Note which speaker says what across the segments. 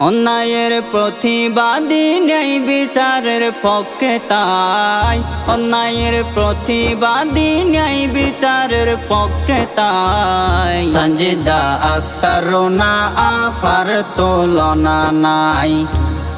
Speaker 1: অন্যায়ের প্রতিবাদী ন্যায় বিচারের পক্ষে তাই। অন্যায়ের প্রতিবাদী ন্যায় বিচারের পক্ষে তাই। সঞ্জিদা আক্তার রোনা আফার তুলনা নাই।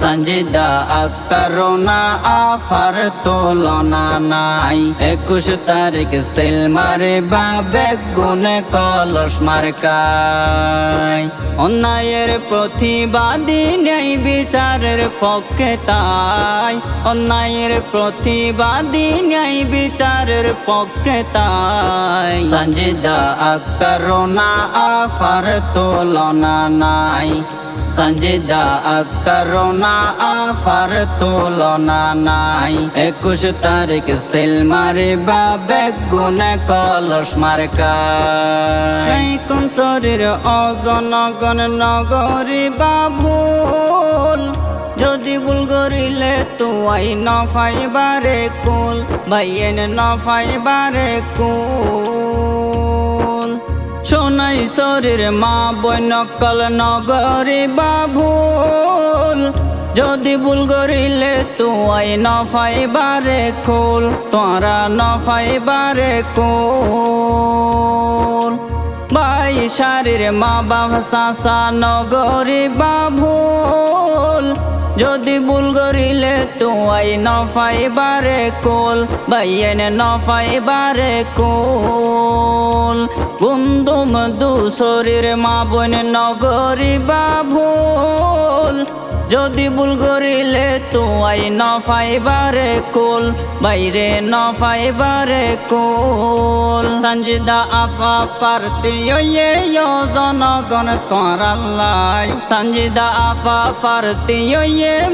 Speaker 1: সঞ্জিদা আক্তার রোনা আফার তুলনা নাই একুশ তারিখ সেল মারে বা বেগুনে কলস মার্কায় অন্যায়ের প্রতিবাদী ন্যায় বিচারের পক্ষে তাই অন্যায়ের প্রতিবাদী ন্যায় বিচারের পক্ষে তাই সঞ্জিদা আক্তার রোনা আফার তুলনা নাই সঞ্জিদা আক্তার রোনা আফার তুলনা নাই। একুশ তারিখ সেল মারে বা বেগুনে কলস মার্কাই কোন শরীর অজনগণ নগরী বা ভুল যদি ভুল করিলে তুয়াই ন ফাইবারে কুল ভাইয়েন ন ফাইবারে কুল। সোনাই শরীর মা বই নকল নগরী বা ভুল যদি ভুল করিলে তুয়াই নফাই ফাইবারে কুল তোরা ন ফাইবারে কুল ভাই শারীর মা বাবা সাসা নগরী বা ভুল যদি ভুল করিলে তুয়াই নফাই বারে কোল, বাইয়েন নফাই বারে কোল। গুন্দুম দু শরীর মা বোন নগরী বা ভুল। যদি ভুল করিলে তুয়াই ন ফাইবারে কোল, বাইরে ন ফাইবারে কোল। সঞ্জিদা আফা পারতি ইয়ে জনগণ তোরাল্লাই সঞ্জিদা আফা পারতি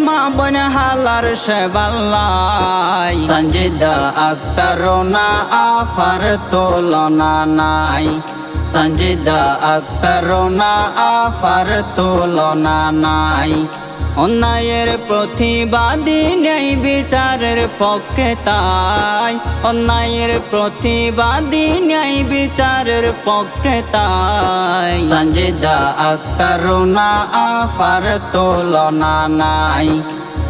Speaker 1: মা বন হালার সেবাল্লাই সঞ্জিদা আক্তার রোনা আফার তুলনা নাই। সঞ্জিদা আক্তার রোনা আফার তুলনা নাই। অন্যায়ের প্রতিবাদী ন্যায় বিচারের পক্ষে তাই। অন্যায়ের প্রতিবাদী ন্যায় বিচারের পক্ষে তাই। সঞ্জিদা আক্তার রোনা আফার তুলনা নাই।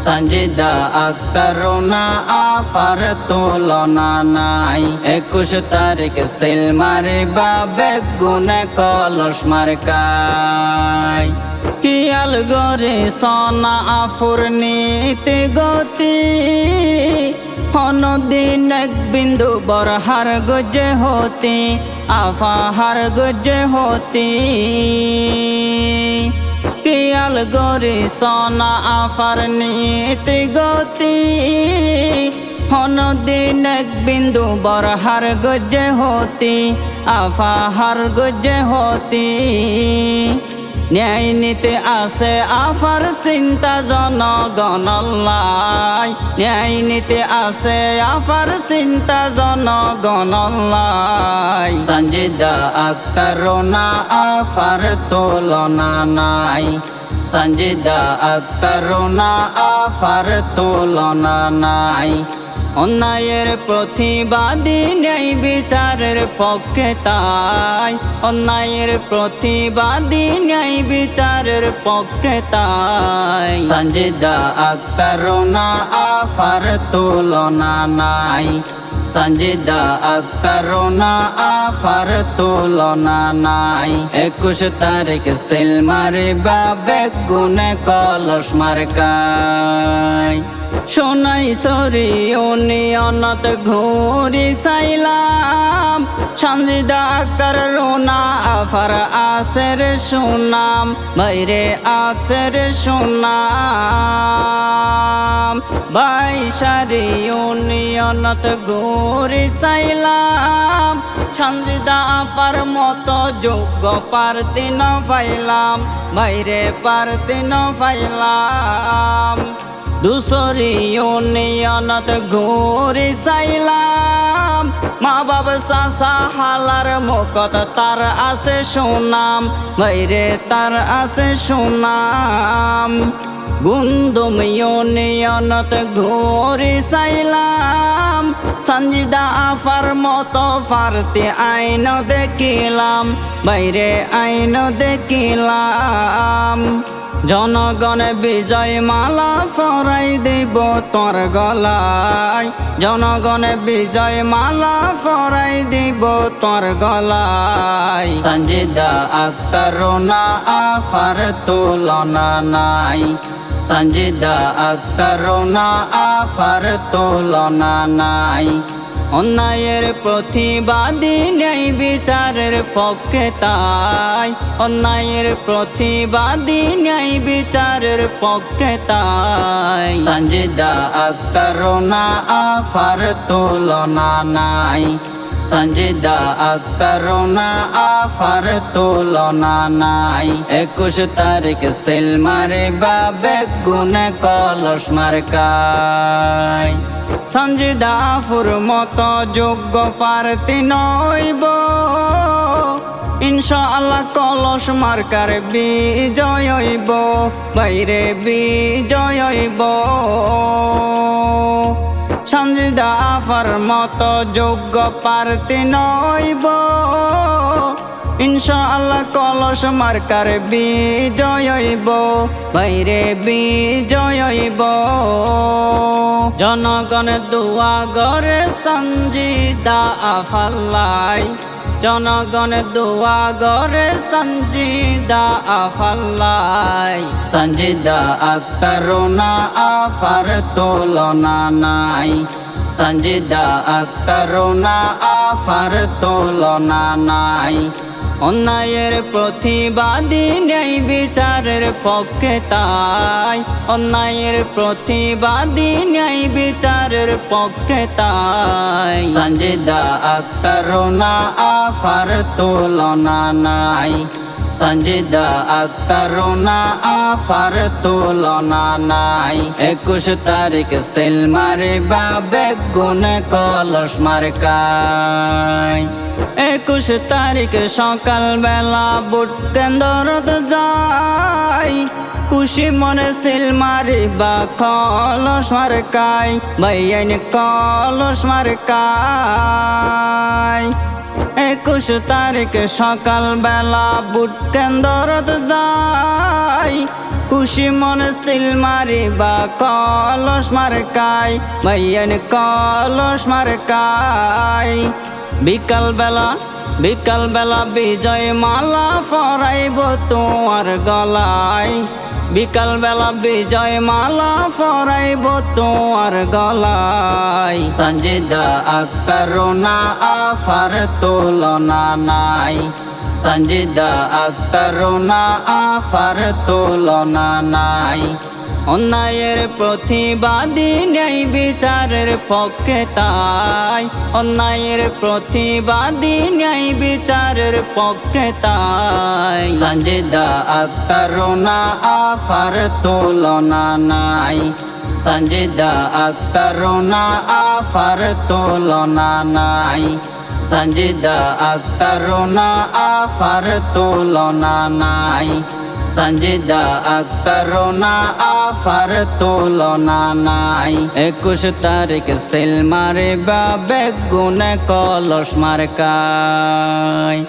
Speaker 1: সঞ্জিদা আক্তার রোনা আফার তুলনা নাই। একুশ তারিখ সেল মারে বা বেগুনে কলস মার্কায় কিয়াল গরে সনা আফুর নীতি গতি। হনদিন এক বিন্দু বর হার গজে হতি আফা হার গজে হতি। কিয়াল গরে সনা আফার নীতি গতি। হনদিন এক বিন্দু বর হার গজে হতি আফা হার গজে হতি। ন্যায় নিতে আসে আফার চিন্তা জনগণল্লাই ন্যায় নিতে আসে আফার চিন্তা জনগণল্লাই সঞ্জিদা আক্তার রোনা আফার তুলনা নাই। সঞ্জিদা আক্তার রোনা আফার তুলনা নাই। অন্যায়ের প্রতিবাদী ন্যায় বিচারের পক্ষে তাই। অন্যায়ের প্রতিবাদী ন্যায় বিচারের পক্ষে তাই। সঞ্জিদা আক্তার রোনা আফার তুলনা নাই। সঞ্জিদা আক্তার রোনা আফার তুলনা নাই। একুশ তারিখ সেল মারে বা বেগুনে কলস মার্কায়। সোনাই সরি অনিয়নত ঘুরি চাইলাম সঞ্জিদা আক্তার রোনা, আফার আসের সুনাম, বাইরে আচের সুনাম। ভাই সারি অনিয়নত ঘুরি চাইলাম সঞ্জিদা আফার মতো যোগ্য পারতি ন পাইলাম, বাইরে পারতি ন পাইলাম। দুসরি ইউনিয়নত ঘুরি চাইলাম মা বাবা সাসা হালার মুখত তার আছে সুনাম, বাইরে তার আছে সুনাম। গুন্দুম ইউনিয়নত ঘুরি চাইলাম সঞ্জিদা আফার মতো পারতে আইন দেখিলাম, বাইরে আইন দেখিলাম। জনগণ বিজয় মালা ফরাই দিব তোর গলায়। জনগণ বিজয় মালা ফরাই দিব তোর গলায়। সঞ্জিদা আক্তার রোনা আফার তুলনা নাই। সঞ্জিদা আক্তার রোনা আফার তুলনা নাই। অন্যায়ের প্রতিবাদী ন্যায় বিচারের পক্ষে তাই। অন্যায়ের প্রতিবাদী ন্যায় বিচারের পক্ষে তাই। সঞ্জিদা আক্তার রোনা আফার তুলনা নাই। সঞ্জিদা আক্তার আফার তুলনা নাই। একুশ তারিখ সেল মারে বা বেগুনে কলস মার্কায়। সঞ্জিদা ফুর মত যোগ্য প্রার্থী নইব। ইনশাআল্লাহ কলস মার্কার বিজয় হইব, বাইরে বিজয় হইব। সঞ্জিদা আফার মত যোগ্য পারতে নইব। ইনশাআল্লাহ কলস মার্কার বিজয়ব বাইরে বিজয়ব জনগণ দুয়া গরে সঞ্জিদা আফাল্লাই জনগণ দোয়া গরে সঞ্জিদা আফাল্লাই। সঞ্জিদা আক্তার রোনা আফার তোলনা নাই। সঞ্জিদা আক্তার রোনা আফার তোলনা নাই। অন্যায়ের প্রতিবাদী ন্যায় বিচারের পক্ষে তাই। অন্যায়ের প্রতিবাদী ন্যায় বিচারের পক্ষে তাই। সঞ্জিদা আক্তার, রোনা আফার, তুলনা নাই। সঞ্জিদা আক্তার রোনা আফার তুলনা নাই। একুশ তারিখ সেল মারে বা বেগুন কলস মার্কায়। একুশ তারিখ সকাল বেলা বুট কেন্দ্রত যাই। খুশি মনে সিল মারি বা কলস মার্কায়। বাইন কলস মার্কায়। একুশ তারিখ সকাল বেলা বুট কেন্দ্রত যাই। খুশি মন সিল মারি বা কলস মার্কায় বাইন কলস মার্কায় বিকাল বেলা বিকাল বেলা বিজয় মালা ফরাইব তোমার গলায়। বিকাল বেলা বিজয় মালা ফরাইব তোমার গলায়। সঞ্জিদা আক্তার রোনা আফার তুলনা নাই। সঞ্জিদা আক্তার রোনা আফার তুলনা নাই। অন্যায়ের প্রতিবাদী ন্যায় বিচারের পক্ষে তাই। অন্যায়ের প্রতিবাদী ন্যায় বিচারের পক্ষে তাই। সঞ্জিদা আক্তার রোনা আফার তুলনা নাই। সঞ্জিদা আক্তার রোনা আফার তুলনা নাই। সঞ্জিদা আক্তার রোনা আফার তুলনা নাই। সঞ্জিদা আক্তার রোনা আফার তুলনা নাই। একুশ তারিখ সেল মারে বা বেগুনে কলস মার্কায়।